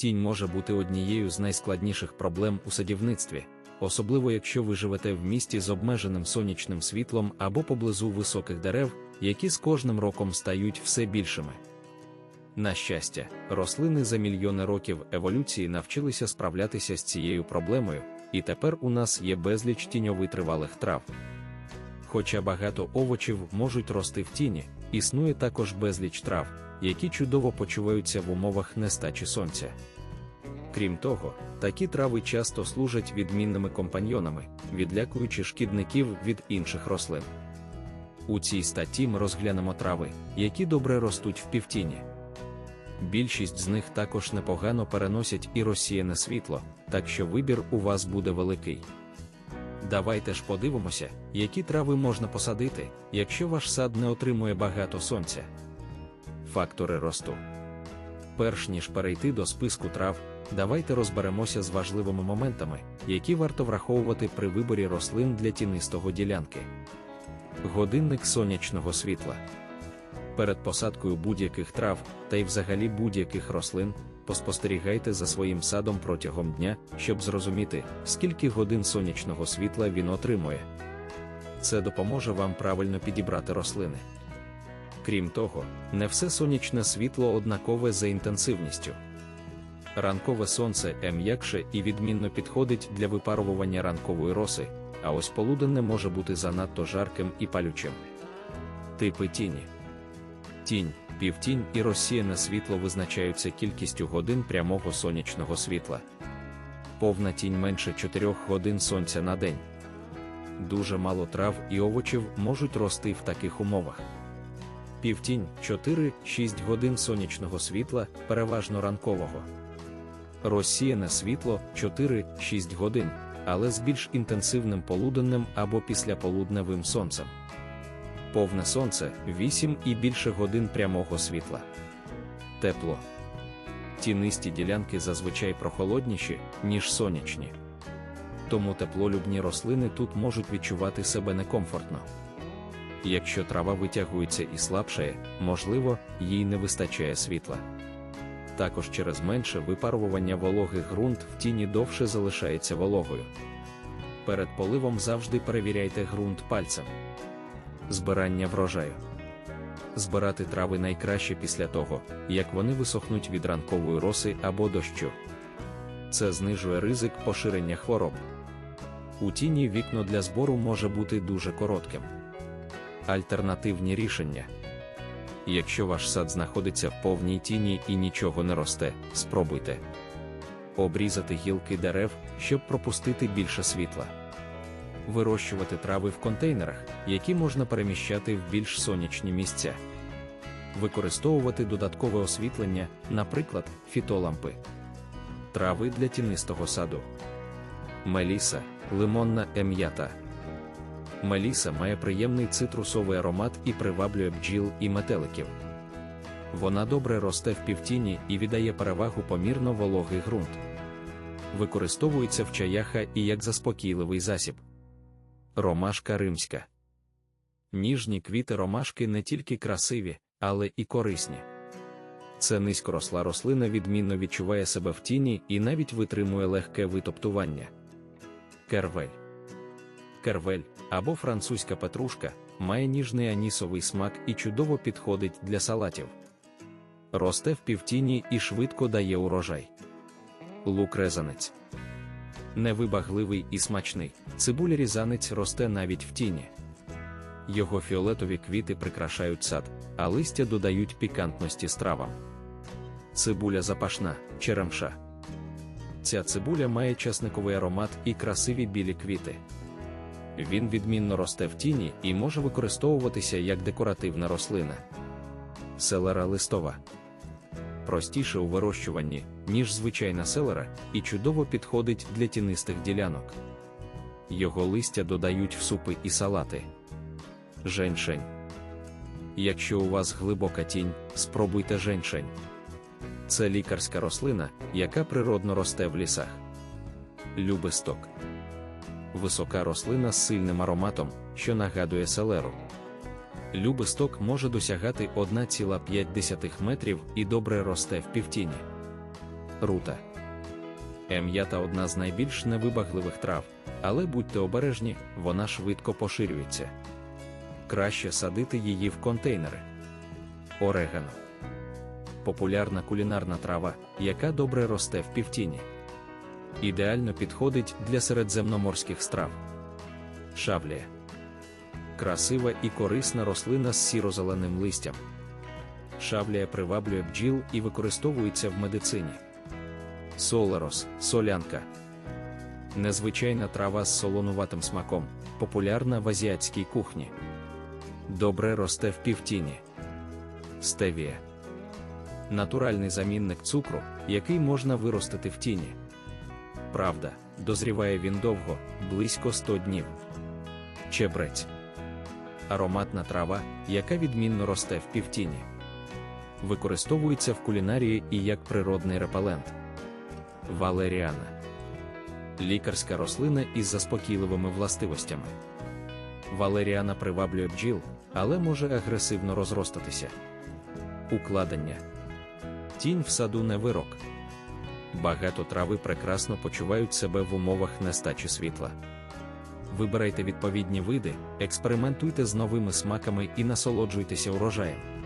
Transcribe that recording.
Тінь може бути однією з найскладніших проблем у садівництві, особливо якщо ви живете в місті з обмеженим сонячним світлом або поблизу високих дерев, які з кожним роком стають все більшими. На щастя, рослини за мільйони років еволюції навчилися справлятися з цією проблемою, і тепер у нас є безліч тіньовитривалих трав. Хоча багато овочів можуть рости в тіні, існує також безліч трав, які чудово почуваються в умовах нестачі сонця. Крім того, такі трави часто служать відмінними компаньйонами, відлякуючи шкідників від інших рослин. У цій статті ми розглянемо трави, які добре ростуть в півтіні. Більшість з них також непогано переносять і розсіяне світло, так що вибір у вас буде великий. Давайте ж подивимося, які трави можна посадити, якщо ваш сад не отримує багато сонця. Фактори росту. Перш ніж перейти до списку трав, давайте розберемося з важливими моментами, які варто враховувати при виборі рослин для тінистого ділянки. Годинник сонячного світла. Перед посадкою будь-яких трав та й взагалі будь-яких рослин поспостерігайте за своїм садом протягом дня, щоб зрозуміти, скільки годин сонячного світла він отримує. Це допоможе вам правильно підібрати рослини. Крім того, не все сонячне світло однакове за інтенсивністю. Ранкове сонце м'якше і відмінно підходить для випарування ранкової роси, а ось полуденне може бути занадто жарким і палючим. Типи тіні. Тінь, півтінь і розсіяне світло визначаються кількістю годин прямого сонячного світла. Повна тінь менше 4 годин сонця на день. Дуже мало трав і овочів можуть рости в таких умовах. Півтінь 4-6 годин сонячного світла, переважно ранкового. Розсіяне світло 4-6 годин, але з більш інтенсивним полуденним або післяполудневим сонцем. Повне сонце 8 і більше годин прямого світла. Тепло. Тінисті ділянки зазвичай прохолодніші, ніж сонячні. Тому теплолюбні рослини тут можуть відчувати себе некомфортно. Якщо трава витягується і слабшає, можливо, їй не вистачає світла. Також через менше випарування вологий ґрунт в тіні довше залишається вологою. Перед поливом завжди перевіряйте ґрунт пальцем. Збирання врожаю. Збирати трави найкраще після того, як вони висохнуть від ранкової роси або дощу. Це знижує ризик поширення хвороб. У тіні вікно для збору може бути дуже коротким. Альтернативні рішення. Якщо ваш сад знаходиться в повній тіні і нічого не росте, спробуйте обрізати гілки дерев, щоб пропустити більше світла. Вирощувати трави в контейнерах, які можна переміщати в більш сонячні місця. Використовувати додаткове освітлення, наприклад, фітолампи. Трави для тінистого саду. Меліса, лимонна ем'ята. Меліса має приємний цитрусовий аромат і приваблює бджіл і метеликів. Вона добре росте в півтіні і віддає перевагу помірно вологий ґрунт. Використовується в чаяха і як заспокійливий засіб. Ромашка римська. Ніжні квіти ромашки не тільки красиві, але і корисні. Це низькоросла рослина відмінно відчуває себе в тіні і навіть витримує легке витоптування. Кервель. Кервель або французька петрушка має ніжний анісовий смак і чудово підходить для салатів. Росте в півтіні і швидко дає урожай. Лук резанець. Невибагливий і смачний, цибуля різанець росте навіть в тіні. Його фіолетові квіти прикрашають сад, а листя додають пікантності стравам. Цибуля запашна, черемша. Ця цибуля має часниковий аромат і красиві білі квіти. Він відмінно росте в тіні і може використовуватися як декоративна рослина. Селера листова. Простіше у вирощуванні, ніж звичайна селера, і чудово підходить для тінистих ділянок. Його листя додають в супи і салати. Женьшень. Якщо у вас глибока тінь, спробуйте женьшень. Це лікарська рослина, яка природно росте в лісах. Любисток. Висока рослина з сильним ароматом, що нагадує селеру. Любисток може досягати 1,5 метрів і добре росте в півтіні. Рута. М'ята одна з найбільш невибагливих трав, але будьте обережні, вона швидко поширюється. Краще садити її в контейнери. Орегано. Популярна кулінарна трава, яка добре росте в півтіні. Ідеально підходить для середземноморських страв. Шавлія. Красива і корисна рослина з сіро-зеленим листям. Шавлія приваблює бджіл і використовується в медицині. Солерос, солянка. Незвичайна трава з солонуватим смаком, популярна в азіатській кухні. Добре росте в півтіні. Стевія. Натуральний замінник цукру, який можна виростити в тіні. Правда, дозріває він довго, близько 100 днів. Чебрець. Ароматна трава, яка відмінно росте в півтіні. Використовується в кулінарії і як природний репелент. Валеріана. Лікарська рослина із заспокійливими властивостями. Валеріана приваблює бджіл, але може агресивно розростатися. Укладення. Тінь в саду не вирок. Багато трави прекрасно почувають себе в умовах нестачі світла. Вибирайте відповідні види, експериментуйте з новими смаками і насолоджуйтеся урожаєм.